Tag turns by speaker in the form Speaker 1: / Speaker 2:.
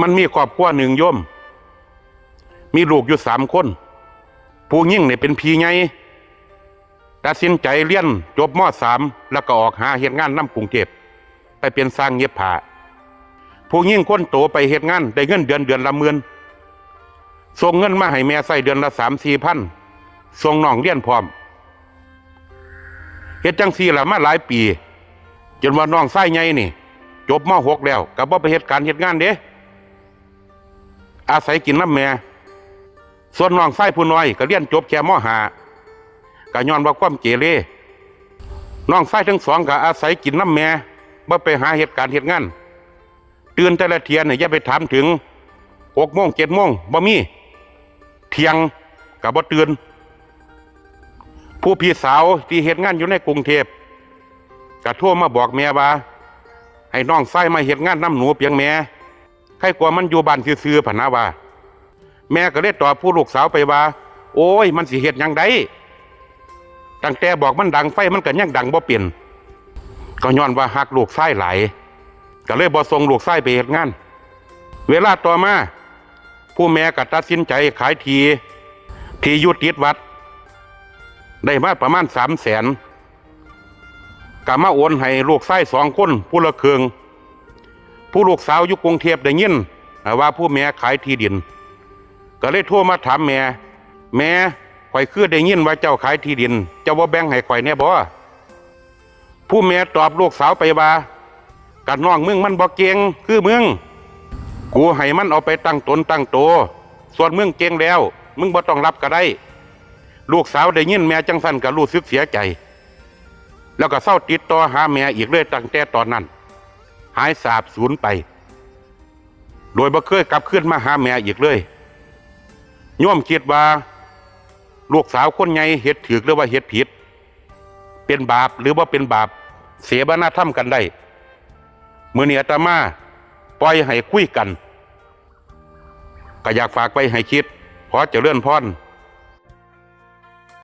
Speaker 1: มันมีครอบครัวหนึ่งโยมมีลูกอยู่สามคน ผู้ยิ่งเนี่ยเป็นพีไงตัดสินใจเรียนจบมสามแล้วก็ออกหาเหตุงานน้ำกรุงเทพไปเป็นสร้างเย็บผ้าผู้ยิ่งคนโตไปเหตุงานได้เงินเดือนเดือนละหมื่นส่งเงินมาให้แม่ใส่เดือนละสามสี่พันส่งน้องเรียนพร้อมเฮ็ดจังสี่ละมาหลายปี จนว่าน้องไส้ใหญ่นี่ จบมหกแล้วกับบ่ไปเหตุการเหตุงานเด้ อาศัยกินน้ำแม่ ส่วนน้องไส้ผู้น้อยก็เรียนจบแค่มหาก็ย้อนว่าความเกเรน้องไส้ทั้งสองก็อาศัยกินน้ำแม่บ่ไปหาเหตุการณ์เหตุงานตื่นแต่ละเทียนเนี่ยอย่าไปถามถึงหกโมงเจ็ดโมงบ่มี เทียงกับบ่ตื่นผู้พี่สาวที่เหตุงานอยู่ในกรุงเทพก็โทรมาบอกแม่ว่า ให้น้องไส้มาเหตุงานน้ำหนูเพียงแม่ ใครกลัวมันอยู่บ้านซื่อๆผนนะว่า แม่ก็เลยตอบผู้ลูกสาวไปว่า โอ้ย มันสิเหตุยังไดตั้งแต่บอกมันดังไฟมันก็ยังดังบ่เปลี่ยนก็ย้อนว่าหักลูกไส้ไหลก็เลยบ่ส่งลูกไส้ไปเหตุงาน เวลาต่อมา ผู้แม่ก็ตัดสินใจขายทีที่ยุติดวัด ได้มาประมาณสามแสนก็มาโอนให้ลูกไส้สองคนผู้ละเคือง ผู้ลูกสาวอยู่กรุงเทพได้ยินว่าผู้แม่ขายที่ดิน ก็เลยโทรมาถามแม่แม่ข่อยคือได้ยินว่าเจ้าขายที่ดิน เจ้าว่าแบ่งให้ข่อยแน่บ่ผู้แม่ตอบลูกสาวไปว่ากันน้องมึงมันบ่เก่งคือมึงกูให้มันเอาไปตั้งตนตั้งโต ส่วนมึงเก่งแล้ว มึงบ่ต้องรับก็ได้ ลูกสาวได้ยินแม่จังสันก็รู้สึกเสียใจ แล้วก็เศร้าติดต่อหาแม่อีกเลยตั้งแต่ตอนนั้น หายสาบสูญไป โดยบ่เคยกลับขึ้นมาหาแม่อีกเลยย่อมคิดว่า ลูกสาวคนใหญ่เฮ็ดถือหรือว่าเฮ็ดผิด เป็นบาปหรือว่าเป็นบาป เสียบานาทำกันได้เมื่อเนี้อามาปล่อยให้คุยกัน ก็อยากฝากไปให้คิดขอเจริญพร